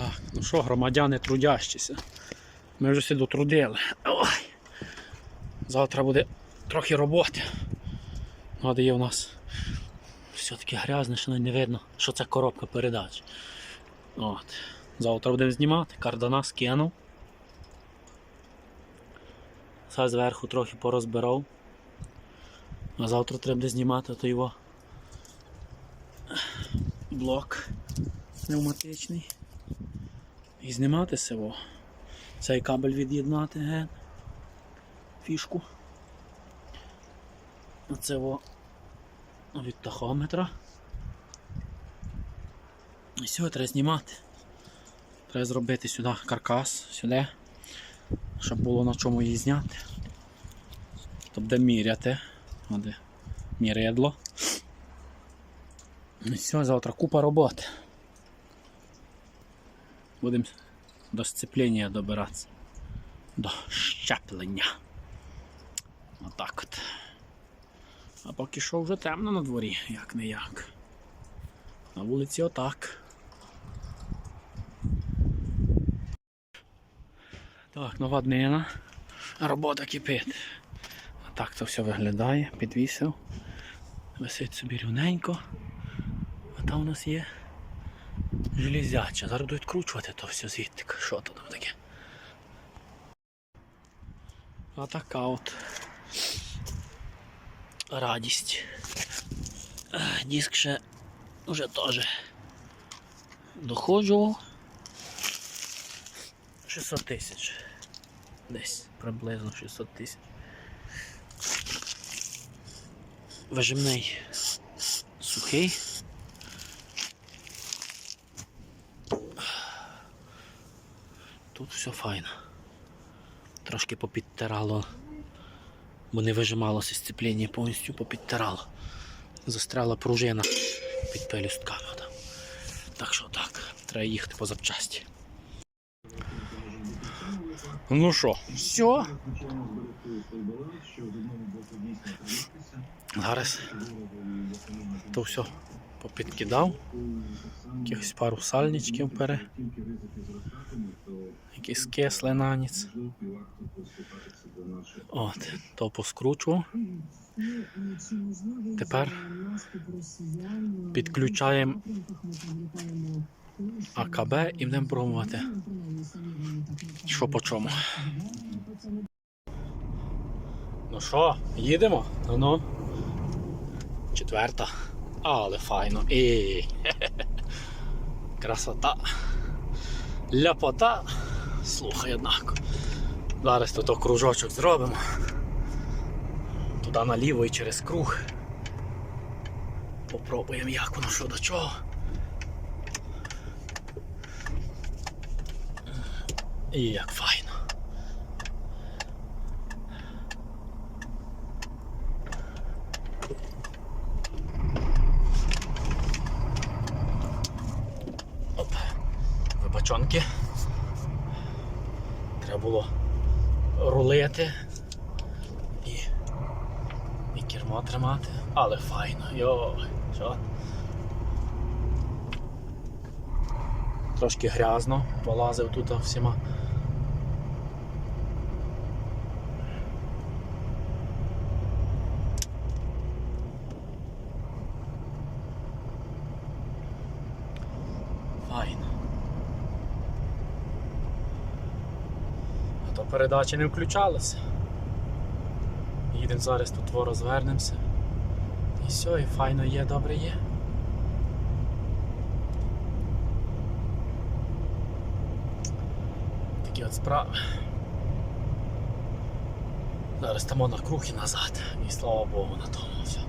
Так, ну що, громадяни трудящіся. Ми вже всі дотрудили. Ой. Завтра буде трохи роботи. Ну, є у нас все таке грязне, що не видно, що це коробка передач. От. Завтра будемо знімати, кардана скинув. Все зверху трохи порозбирав. А завтра треба буде знімати то його блок пневматичний. І знімати село. Цей кабель від'єднати ген. Фішку. Оце во від тахометра. І все, треба знімати. Треба зробити сюди каркас, сюди, щоб було на чому її зняти. Тобто міряти. Де міредло. І все, завтра купа роботи. Будемо до сцеплення добиратися. До щеплення. Отак от. А поки що вже темно на дворі, як не як. На вулиці отак. Так, нова днина. Робота кипить. А так це все виглядає, підвісив. Висить собі рівненько. А там у нас є железяча. Зараз будуть кручувати то все звідти. Що то там таке? А така от радість. Диск ще вже теж доходжував. 600 тисяч. Десь приблизно 600 тисяч. Вижимний сухий. Тут все файно. Трошки попідтирало, бо не вижималося сцепління, повністю попідтирало. Застряла пружина під пелюстками. Так що так, треба їхати по запчасті. Ну що, все. Зараз то все попідкидав. Якихось пару сальничків пере. Якийсь кесли наніць. От, то поскручував. Тепер підключаємо АКБ і будемо пробувати. Що по чому. Ну що, їдемо? Ну ну. Четверта. Але файно. І красота. Ляпота. Слухай, однак. Зараз тут кружочок зробимо. Туди наліво і через круг. Попробуємо як воно що до чого. І як файно. Вибачонки. Треба було рулити і, і кермо тримати, але файно. Йой, що? Трошки грязно, полазив тут всіма. Файно. А то передачі не включалися. Їдемо зараз тут во розвернемося. І все, і файно є, добре є. Такі от справи. Зараз там на круг і назад. І слава Богу на тому все.